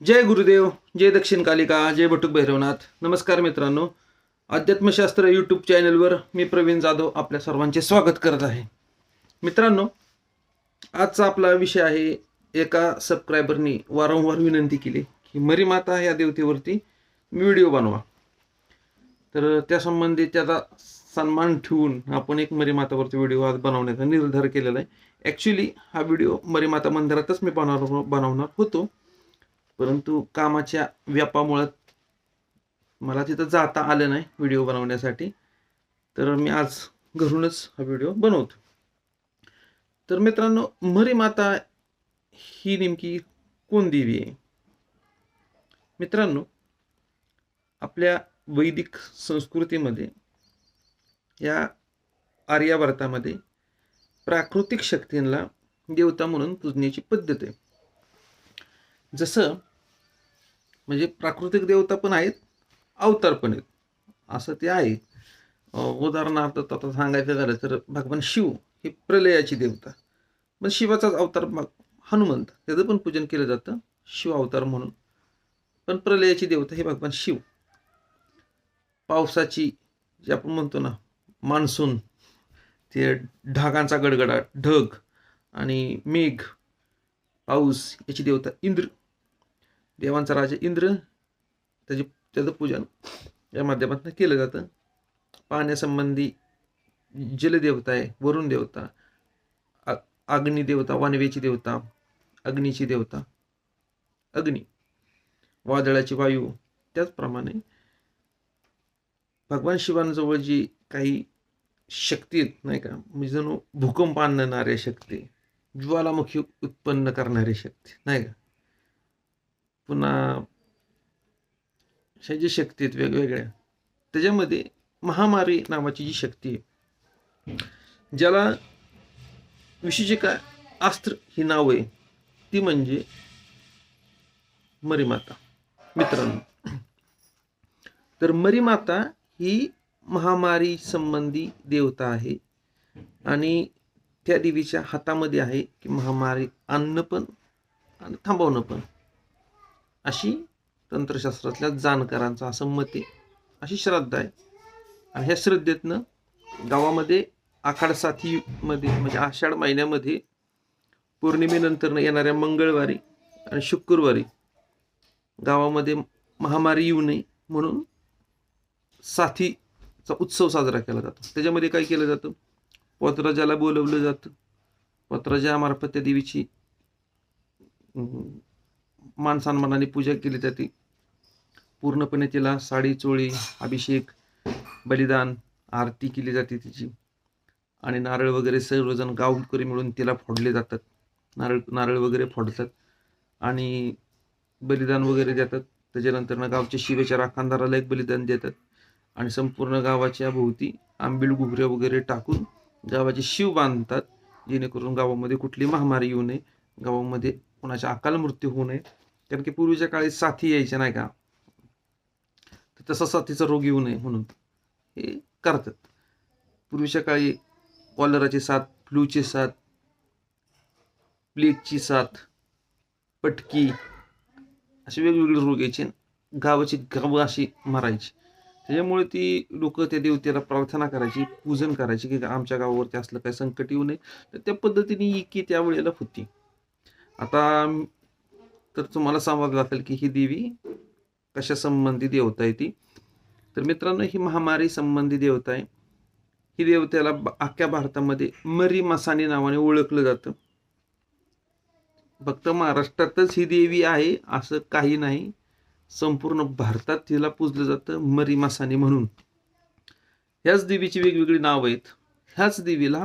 जय गुरुदेव जय दक्षिण कालिका जय बटुक भैरवनाथ. नमस्कार मित्रांनो अध्यात्मशास्त्र यूट्यूब चॅनलवर मी प्रवीण जाधव आपल्या सर्वांचे स्वागत करत आहे. मित्रांनो आजचा आपला विषय आहे एका सबस्क्रायबरनी वारंवार विनंती केली की मरीमाता या देवतेवरती व्हिडिओ बनवा. तर त्यासंबंधी त्याचा सन्मान ठेवून आपण एक मरीमातावरती व्हिडिओ आज बनवण्याचा निर्धार केलेला आहे. ॲक्च्युली हा व्हिडिओ मरीमाता मंदिरातच मी बनवणार बनवणार होतो. परंतु कामाच्या व्यापामुळं मला तिथं जाता आलं नाही व्हिडिओ बनवण्यासाठी. तर मी आज घरूनच हा व्हिडिओ बनवतो. तर मित्रांनो मरी माता ही नेमकी कोण देवी आहे? मित्रांनो आपल्या वैदिक संस्कृतीमध्ये या आर्यावर्तामध्ये प्राकृतिक शक्तींना देवता म्हणून पूजण्याची पद्धत आहे. जसं म्हणजे प्राकृतिक देवता पण आहेत अवतार पण आहेत. असं ते आहे. उदाहरणार्थ आता सांगायचं झालं तर भगवान शिव हे प्रलयाची देवता. मग शिवाचाच अवतार हनुमंत त्याचं पण पूजन केलं जातं शिव अवतार म्हणून. पण प्रलयाची देवता हे भगवान शिव. पावसाची जे आपण म्हणतो ना मान्सून ते ढगांचा गडगडाट ढग आणि मेघ पाऊस याची देवता इंद्र देवांचा राजा इंद्र त्याचे त्याचं पूजन या माध्यमातून केलं जातं. पाण्यासंबंधी जलदेवता आहे वरुण देवता आ- अग्नी देवता वानवेची देवता अग्नीची देवता अग्नी वादळाची वायू त्याचप्रमाणे भगवान शिवांजवळ जी काही शक्ती आहेत नाही का म्हणजे जणू भूकंप आणणाऱ्या शक्ती ज्वालामुखी उत्पन्न करणारी शक्ती नाही का? पुन्हा अशा जी शक्ती आहेत वेगवेगळ्या त्याच्यामध्ये महामारी नावाची जी शक्ती आहे ज्याला विशेष काय अस्त्र ही नाव आहे ती म्हणजे मरीमाता. मित्रांनो तर मरीमाता ही महामारी संबंधी देवता आहे आणि त्या देवीच्या हातामध्ये आहे की महामारी आणणं पण आणि थांबवणं पण. अशी तंत्रशास्त्रातल्या जाणकारांचं असं मत आहे. अशी श्रद्धा आहे. आणि ह्या श्रद्धेतनं गावामध्ये आखाड साथीमध्ये म्हणजे आषाढ महिन्यामध्ये पौर्णिमेनंतरनं येणाऱ्या मंगळवारी आणि शुक्रवारी गावामध्ये महामारी येऊ नये म्हणून साथीचा उत्सव साजरा केला जातो. त्याच्यामध्ये काय केलं जातं? पोतराजाला बोलवलं जातं. पोतराजामार्फत त्या देवीची मानसन्मानाने मान पूजा केली जाते. पूर्णपणे तिला साडी चोळी अभिषेक बलिदान आरती केली जाते तिची. आणि नारळ वगैरे सर्वजण गावकरी मिळून तिला फोडले जातात. नारळ नारळ वगैरे फोडतात आणि बलिदान वगैरे देतात. त्याच्यानंतर ना गावच्या शिवेच्या राखांदाराला एक बलिदान देतात. आणि संपूर्ण गावाच्या भोवती आंबील गुगऱ्या वगैरे टाकून गावाचे शिव बांधतात. जेणेकरून गावामध्ये कुठली महामारी येऊ नये. गावामध्ये कोणाच्या अकाल मृत्यू होऊ नये. कारण की पूर्वीच्या काळी साथी यायचे नाही का? तर तसा साथीचा रोग येऊ नये म्हणून हे करतात. पूर्वीच्या काळी कॉलराची साथ फ्लूची साथ प्लेगची साथ पटकी असे वेगवेगळे रोग यायचे गावाची गावं अशी मारायची. त्याच्यामुळे ती लोक त्या देवतेला प्रार्थना करायची पूजन करायची की आमच्या गावावरती असलं काही संकट येऊ नये. तर त्या पद्धतीने ही की त्यावेळेला होती. आता तर तुम्हाला समजलं असेल की ही देवी कशा संबंधी देवता आहे ती? तर मित्रांनो ही महामारी संबंधी देवता आहे. ही देवतेला अख्ख्या भारतामध्ये मरी मसानी नावाने ओळखलं जातं. फक्त महाराष्ट्रातच ही देवी आहे असं काही नाही. संपूर्ण भारतात तिला पूजलं जातं मरी मसानी म्हणून. ह्याच देवीची वेगवेगळी नावं आहेत. ह्याच देवीला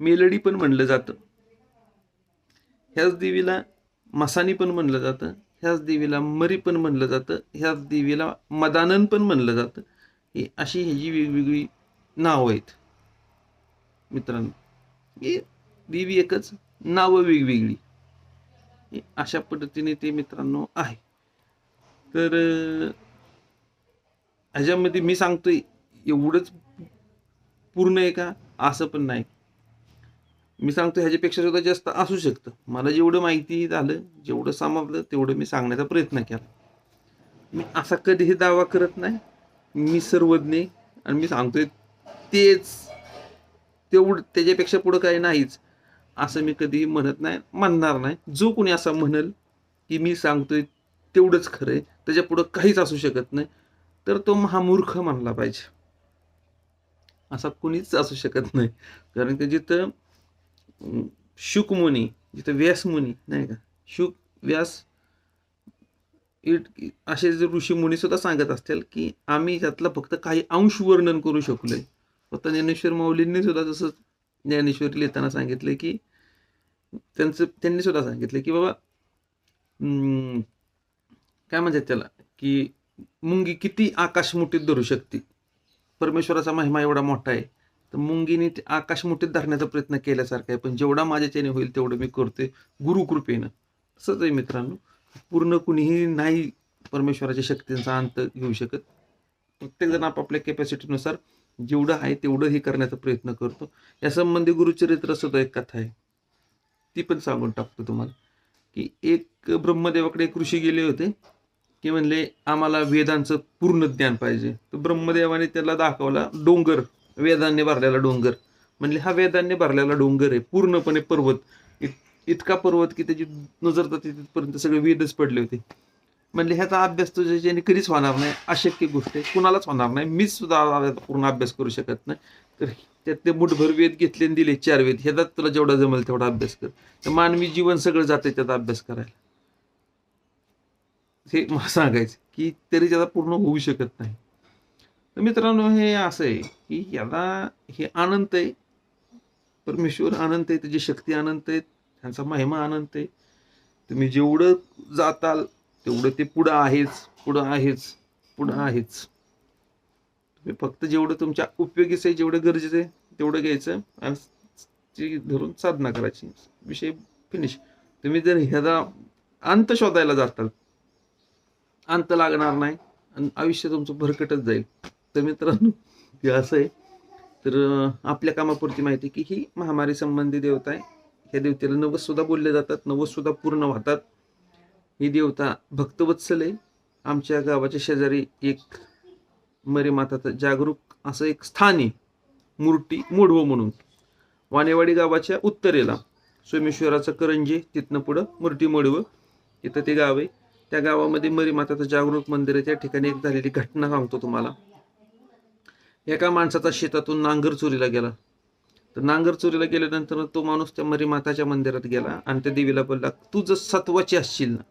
मेलडी पण म्हणलं जातं. ह्याच देवीला मसानी पण म्हणलं जातं ह्याच देवीला मरी पण म्हणलं जातं ह्याच देवीला मदानन पण म्हणलं जातं. हे अशी ह्याची वेगवेगळी नावं आहेत. मित्रांनो हे देवी एकच नावं वेगवेगळी. अशा पद्धतीने ते मित्रांनो आहे. तर ह्याच्यामध्ये मी सांगतोय एवढंच पूर्ण आहे का? असं पण नाही. मी सांगतो ह्याच्यापेक्षा सुद्धा जास्त असू शकतं. मला जेवढं माहिती झालं जेवढं समजलं तेवढं मी सांगण्याचा प्रयत्न केला. मी असा कधीही दावा करत नाही. मी सर्वज्ञ आणि मी सांगतोय तेच. तेवढं त्याच्यापेक्षा पुढं काही नाहीच. असं मी कधीही म्हणत नाही म्हणणार नाही. जो कोणी असा म्हणल की मी सांगतोय तेवढंच खरं आहे त्याच्या पुढं काहीच असू शकत नाही तर तो महामूर्ख मानला पाहिजे. असा कुणीच असू शकत नाही. कारण की जिथं शुकमुनी जिथं व्यासमुनी नाही का? शुक व्यास इट असे जे ऋषीमुनी सुद्धा सांगत असतील की आम्ही त्यातलं फक्त काही अंश वर्णन करू शकलोय. फक्त ज्ञानेश्वर माऊलींनी सुद्धा जसं ज्ञानेश्वरी लिहिताना सांगितलं की त्यांचं त्यांनी सुद्धा सांगितलं की बाबा काय म्हणतात त्याला की मुंगी किती आकाशमुठीत धरू शकते? परमेश्वराचा महिमा एवढा मोठा आहे. तर मुंगीने ते आकाश मुठीत धरण्याचा प्रयत्न केल्यासारखा आहे. पण जेवढा माझ्याच्याने होईल तेवढं मी करतोय गुरुकृपेनं. तसंच आहे मित्रांनो. पूर्ण कुणीही नाही परमेश्वराच्या शक्तींचा अंत घेऊ शकत. प्रत्येकजण आपापल्या कॅपॅसिटीनुसार जेवढं आहे तेवढं हे करण्याचा प्रयत्न करतो. या संबंधी गुरुचरित्र सुद्धा एक कथा आहे. ती पण सांगून टाकतो तुम्हाला. की एक ब्रह्मदेवाकडे एक ऋषी गेले होते. की म्हणले आम्हाला वेदांचं पूर्ण ज्ञान पाहिजे. तर ब्रह्मदेवाने त्याला दाखवला डोंगर. वेदांनी भरलेला डोंगर. म्हणले हा वेदांनी भरलेला डोंगर आहे. पूर्णपणे पर्वत. इत- इतका पर्वत की त्याची नजर जाते तिथपर्यंत सगळे वेदच पडले होते. म्हणले ह्याचा अभ्यास तुझ्याच्याने कधीच होणार नाही. अशक्य गोष्ट आहे. कुणालाच होणार नाही. मीच सुद्धा पूर्ण अभ्यास करू शकत नाही. तर त्यातले मुठभर वेद घेतले आणि दिले. चार वेद. ह्याच्यात तुला जेवढा जमेल तेवढा अभ्यास कर. तर मानवी जीवन सगळं जाते त्याचा अभ्यास करायला. हे मला सांगायचं की तरी त्याचा पूर्ण होऊ शकत नाही. तर मित्रांनो हे असं आहे की याला हे अनंत आहे. परमेश्वर अनंत आहे त्याची शक्ती अनंत आहे त्यांचा महिमा अनंत आहे. तुम्ही जेवढं जाताल तेवढं ते पुढं आहेच पुढं आहेच पुढं आहेच. तुम्ही फक्त जेवढं तुमच्या उपयोगीचं आहे जेवढं गरजेचं आहे तेवढं घ्यायचं आणि ती धरून साधना करायची. विषय फिनिश तुम्ही जर ह्याचा अंत शोधायला जाताल अंत लागणार नाही आणि आयुष्य तुमचं भरकटच जाईल. तर मित्रांनो हे असं आहे. तर आपल्या कामापुरती माहिती आहे की ही महामारी संबंधी देवता आहे. ह्या देवतेला नवससुद्धा बोलले जातात नवससुद्धा पूर्ण होतात. ही देवता भक्तवत्सल आहे. आमच्या गावाच्या शेजारी एक मरी माताचं जागरूक असं एक स्थान आहे. मूर्ती मोढवं म्हणून. वानेवाडी गावाच्या उत्तरेला सोमेश्वराचं करंजे तिथनं पुढं मूर्ती मोडवं तिथं ते गाव आहे. त्या गावामध्ये मरी माताचं जागरूक मंदिर आहे. त्या ठिकाणी एक झालेली घटना सांगतो तुम्हाला. एका माणसाचा शेतातून नांगर चोरीला गेला. तर नांगर चोरीला गेल्यानंतर तो माणूस त्या मरी माताच्या मंदिरात गेला आणि त्या देवीला बोलला तू जर सत्वाची असशील ना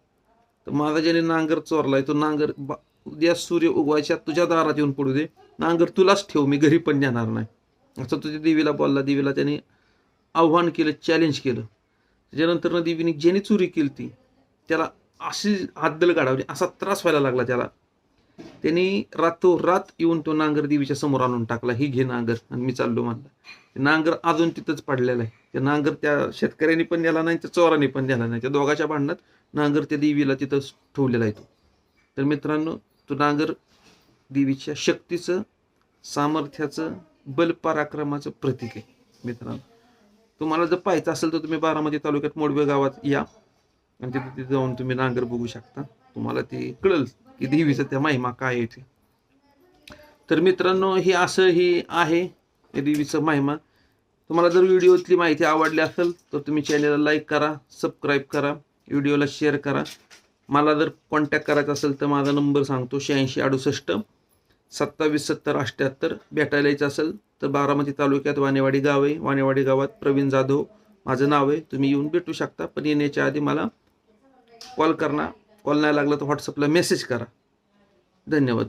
तर माझा ज्याने नांगर चोरलाय तो नांगर बा- उद्या सूर्य उगवायच्या तुझ्या दारात येऊन पडू दे. नांगर तुलाच ठेव मी घरी पण जाणार नाही. असं तुझ्या देवीला बोलला. देवीला त्याने आव्हान केलं चॅलेंज केलं. त्याच्यानंतर देवीने ज्याने चोरी केली ती त्याला अशी हातदल काढावली असा त्रास व्हायला लागला त्याला. त्यांनी रातोरात येऊन तो नांगर देवीच्या समोर आणून टाकला. ही घे नांगर. आणि मी चाललो म्हणला. नांगर अजून तिथंच पडलेला आहे. त्या नांगर त्या शेतकऱ्यांनी पण नेला नाही त्या चोरांनी पण नेला नाही. त्या दोघाच्या भांडणात नांगर त्या देवीला तिथं ठेवलेला आहे तो. तर मित्रांनो तो नांगर देवीच्या शक्तीचं सामर्थ्याचं बलपराक्रमाचं प्रतीक आहे मित्रांनो. तुम्हाला जर पाहायचं असेल तर तुम्ही बारामती तालुक्यात मोडवे गावात या. आणि तिथे तिथे जाऊन तुम्ही नांगर बघू शकता. तुम्हाला ते कळेल. की देवीचं त्या महिमा काय आहे ते तर मित्रांनो हे असं ही आहे देवीचं महिमा. तुम्हाला जर व्हिडिओतली माहिती आवडली असेल तर तुम्ही चॅनलला लाईक करा सबस्क्राईब करा व्हिडिओला शेअर करा. मला जर कॉन्टॅक्ट करायचा असेल तर माझा नंबर सांगतो शहाऐंशी अडुसष्ट सत्तावीस सत्तर अठ्ठ्याहत्तर. भेटायला यायचं असेल तर बारामती तालुक्यात वानेवाडी गाव आहे. वानेवाडी गावात प्रवीण जाधव माझं नाव आहे. तुम्ही येऊन भेटू शकता पण येण्याच्या आधी मला कॉल करणार. कॉल नाही लागला तर व्हॉट्सअपला मेसेज करा. धन्यवाद.